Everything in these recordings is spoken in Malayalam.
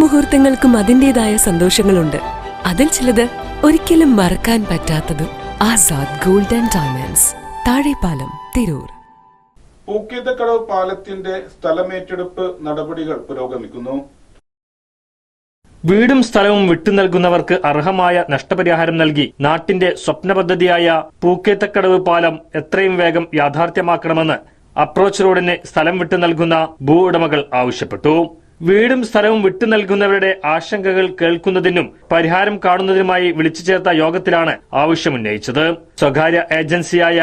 മുഹൂർത്തങ്ങൾക്കും അതിന്റെതായ സന്തോഷങ്ങളുണ്ട്. അതിൽ ചിലത് ഒരിക്കലും മറക്കാൻ പറ്റാത്തതും Azad gold and diamonds Thazhepalam Tirur. Pookethakkadavu പാലത്തിന്റെ സ്ഥലമേറ്റെടുപ്പ് നടപടികൾ പുരോഗമിക്കുന്നു. വീടും സ്ഥലവും വിട്ടു നൽകുന്നവർക്ക് അർഹമായ നഷ്ടപരിഹാരം നൽകി നാട്ടിന്റെ സ്വപ്ന പദ്ധതിയായ പൂക്കേത്തക്കടവ് പാലം എത്രയും വേഗം യാഥാർത്ഥ്യമാക്കണമെന്ന് അപ്രോച്ച് റോഡിന് സ്ഥലം വിട്ടു നൽകുന്ന ഭൂ ഉടമകൾ ആവശ്യപ്പെട്ടു. വീടും സ്ഥലവും വിട്ടു നൽകുന്നവരുടെ ആശങ്കകൾ കേൾക്കുന്നതിനും പരിഹാരം കാണുന്നതിനുമായി വിളിച്ചു ചേർത്ത യോഗത്തിലാണ് ആവശ്യമുന്നയിച്ചത് സ്വകാര്യ ഏജൻസിയായ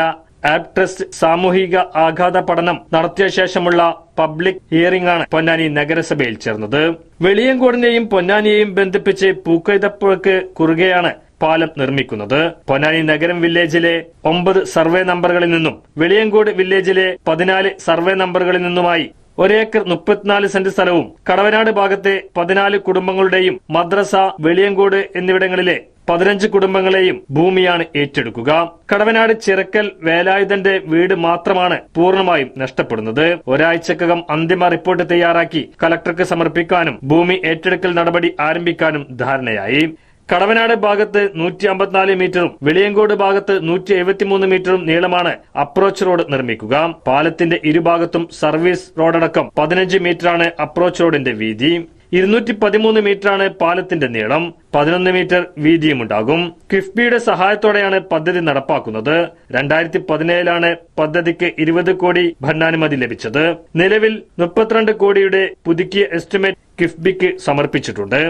ആപ് ട്രസ്റ്റ് സാമൂഹിക ആഘാത പഠനം നടത്തിയ ശേഷമുള്ള പബ്ലിക് ഹിയറിംഗ് ആണ് പൊന്നാനി നഗരസഭയിൽ ചേർന്നത്. വെളിയങ്കോടിനെയും പൊന്നാനിയെയും ബന്ധിപ്പിച്ച് പൂക്കൈതപ്പുഴക്ക് കുറുകെയാണ് പാലം നിർമ്മിക്കുന്നത്. പൊന്നാനി നഗരം വില്ലേജിലെ ഒമ്പത് സർവേ നമ്പറുകളിൽ നിന്നും വെളിയങ്കോട് വില്ലേജിലെ പതിനാല് സർവേ നമ്പറുകളിൽ നിന്നുമായി ഒരേക്കർ മുപ്പത്തിനാല് സെന്റ് സ്ഥലവും കടവനാട് ഭാഗത്തെ പതിനാല് കുടുംബങ്ങളുടെയും മദ്രസ വെളിയങ്കോട് എന്നിവിടങ്ങളിലെ പതിനഞ്ച് കുടുംബങ്ങളെയും ഭൂമിയാണ് ഏറ്റെടുക്കുക. കടവനാട് ചിറക്കൽ വേലായുധന്റെ വീട് മാത്രമാണ് പൂർണമായും നഷ്ടപ്പെടുന്നത്. ഒരാഴ്ചക്കകം അന്തിമ റിപ്പോർട്ട് തയ്യാറാക്കി കലക്ടർക്ക് സമർപ്പിക്കാനും ഭൂമി ഏറ്റെടുക്കൽ നടപടി ആരംഭിക്കാനും ധാരണയായി. കടവനാട് ഭാഗത്ത് നൂറ്റി അമ്പത്തിനാല് മീറ്ററും വെളിയങ്കോട് ഭാഗത്ത് നൂറ്റി എഴുപത്തിമൂന്ന് മീറ്ററും നീളമാണ് അപ്രോച്ച് റോഡ് നിർമ്മിക്കുക. പാലത്തിന്റെ ഇരുഭാഗത്തും സർവീസ് റോഡടക്കം പതിനഞ്ച് മീറ്ററാണ് അപ്രോച്ച് റോഡിന്റെ വീതി. ഇരുന്നൂറ്റി പതിമൂന്ന് മീറ്ററാണ് പാലത്തിന്റെ നീളം. പതിനൊന്ന് മീറ്റർ വീതിയുമുണ്ടാകും. കിഫ്ബിയുടെ സഹായത്തോടെയാണ് പദ്ധതി നടപ്പാക്കുന്നത്. രണ്ടായിരത്തി പതിനേഴിലാണ് പദ്ധതിക്ക് ഇരുപത് കോടി ഭരണാനുമതി ലഭിച്ചത്. നിലവിൽ മുപ്പത്തിരണ്ട് കോടിയുടെ പുതുക്കിയ എസ്റ്റിമേറ്റ് കിഫ്ബിക്ക് സമർപ്പിച്ചിട്ടുണ്ട്.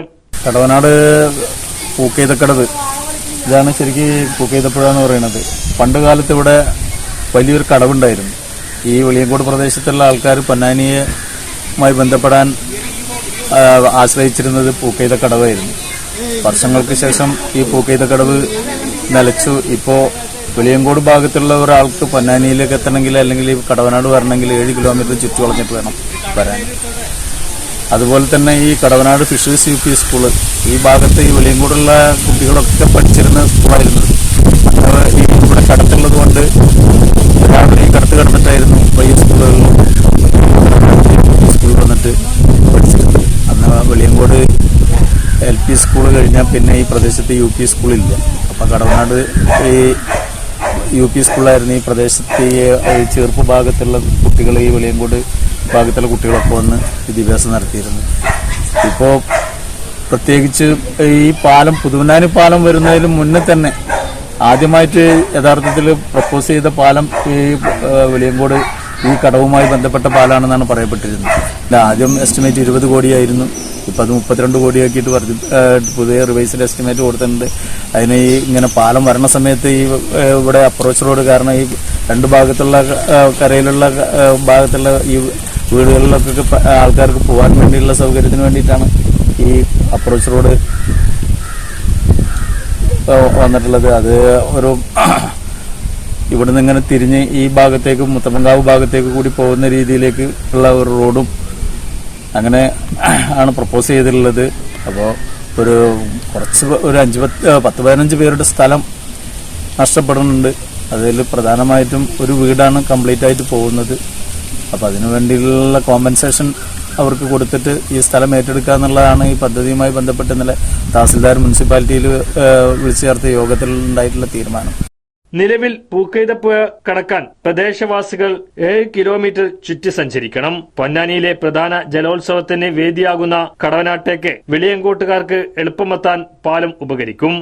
കടവനാട് പൂക്കെയ്തക്കടവ് ഇതാണ് ശരിക്ക് പൂക്കെയ്തപ്പുഴ എന്ന് പറയുന്നത്. പണ്ട് കാലത്ത് ഇവിടെ വലിയൊരു കടവുണ്ടായിരുന്നു. ഈ വെളിയങ്കോട് പ്രദേശത്തുള്ള ആൾക്കാർ പൊന്നാനിയുമായി ബന്ധപ്പെടാൻ ആശ്രയിച്ചിരുന്നത് പൂക്കെയ്തക്കടവായിരുന്നു വർഷങ്ങൾക്ക് ശേഷം ഈ പൂക്കെയ്തക്കടവ് നിലച്ചു. ഇപ്പോൾ വെളിയങ്കോട് ഭാഗത്തുള്ള ഒരാൾക്ക് പൊന്നാനിയിലേക്ക് എത്തണമെങ്കിൽ അല്ലെങ്കിൽ കടവനാട് വരണമെങ്കിൽ ഏഴ് കിലോമീറ്റർ ചുറ്റുവളഞ്ഞിട്ട് വേണം വരാൻ. അതുപോലെ തന്നെ ഈ Kadavanad fishers U P school ഈ ഭാഗത്ത് ഈ വെളിയങ്കൂടുള്ള കുട്ടികളൊക്കെ പഠിച്ചിരുന്ന സ്കൂളായിരുന്നു. ഈ ഇവിടെ കടത്തുള്ളത് കൊണ്ട് രാവിലെ ഈ കടത്ത് കിടന്നിട്ടായിരുന്നു ഈ സ്കൂളുകളിലും സ്കൂളിൽ വന്നിട്ട് പഠിച്ചിരുന്നത്. അന്ന് വെളിയങ്കോട് എൽ പി സ്കൂൾ കഴിഞ്ഞാൽ പിന്നെ ഈ പ്രദേശത്ത് യു പി സ്കൂളില്ല അപ്പം കടവനാട് ഈ യു പി സ്കൂളായിരുന്നു ഈ പ്രദേശത്ത് ഈ ചെറുപ്പ് ഭാഗത്തുള്ള കുട്ടികൾ ഈ വെളിയങ്കോട് ഭാഗത്തുള്ള കുട്ടികളൊക്കെ വന്ന് വിദ്യാഭ്യാസം നടത്തിയിരുന്നു. ഇപ്പോൾ പ്രത്യേകിച്ച് ഈ പാലം പുതുവനാനി പാലം വരുന്നതിന് മുന്നേ തന്നെ ആദ്യമായിട്ട് യഥാർത്ഥത്തിൽ പ്രപ്പോസ് ചെയ്ത പാലം ഈ വെളിയങ്കോട് ഈ കടവുമായി ബന്ധപ്പെട്ട പാലാണെന്നാണ് പറയപ്പെട്ടിരുന്നത്. ആദ്യം എസ്റ്റിമേറ്റ് ഇരുപത് കോടിയായിരുന്നു. ഇപ്പം അത് മുപ്പത്തിരണ്ട് കോടിയാക്കിയിട്ട് വർദ്ധി പുതിയ റിവൈസിൽ എസ്റ്റിമേറ്റ് കൊടുത്തിട്ടുണ്ട്. അതിന് ഈ ഇങ്ങനെ പാലം വരണ സമയത്ത് ഈ ഇവിടെ അപ്രോച്ച് റോഡ് കാരണം ഈ രണ്ട് ഭാഗത്തുള്ള കരയിലുള്ള ഭാഗത്തുള്ള ഈ വീടുകളിലൊക്കെ ആൾക്കാർക്ക് പോകാൻ വേണ്ടിയുള്ള സൗകര്യത്തിന് വേണ്ടിയിട്ടാണ് ഈ അപ്രോച്ച് റോഡ് വന്നിട്ടുള്ളത്. അത് ഒരു ഇവിടുന്ന് ഇങ്ങനെ തിരിഞ്ഞ് ഈ ഭാഗത്തേക്ക് മുത്തപ്പങ്കാവ് ഭാഗത്തേക്ക് കൂടി പോകുന്ന രീതിയിലേക്ക് ഉള്ള ഒരു റോഡും അങ്ങനെ ആണ് പ്രപ്പോസ് ചെയ്തിട്ടുള്ളത്. അപ്പോൾ ഒരു കുറച്ച് ഒരു അഞ്ച് പത്ത് പത്ത് പതിനഞ്ച് പേരുടെ സ്ഥലം നഷ്ടപ്പെടുന്നുണ്ട്. അതിൽ പ്രധാനമായിട്ടും ഒരു വീടാണ് കംപ്ലീറ്റ് ആയിട്ട് പോകുന്നത്. അപ്പോൾ അതിനു വേണ്ടിയുള്ള കോമ്പൻസേഷൻ അവർക്ക് കൊടുത്തിട്ട് ഈ സ്ഥലം ഏറ്റെടുക്കുക എന്നുള്ളതാണ് ഈ പദ്ധതിയുമായി ബന്ധപ്പെട്ട് ഇന്നലെ തഹസിൽദാർ മുനിസിപ്പാലിറ്റിയിൽ വിളിച്ചു ചേർത്ത യോഗത്തിൽ ഉണ്ടായിട്ടുള്ള തീരുമാനം. നിലവിൽ പൂക്കൈതപ്പുഴ കടക്കാൻ പ്രദേശവാസികൾ ഏഴ് കിലോമീറ്റർ ചുറ്റി സഞ്ചരിക്കണം. പൊന്നാനിയിലെ പ്രധാന ജലോത്സവത്തിന് വേദിയാകുന്ന കടവനാട്ടേക്ക് വെളിയങ്കോട്ടുകാർക്ക് എളുപ്പമെത്താൻ പാലം ഉപകരിക്കും.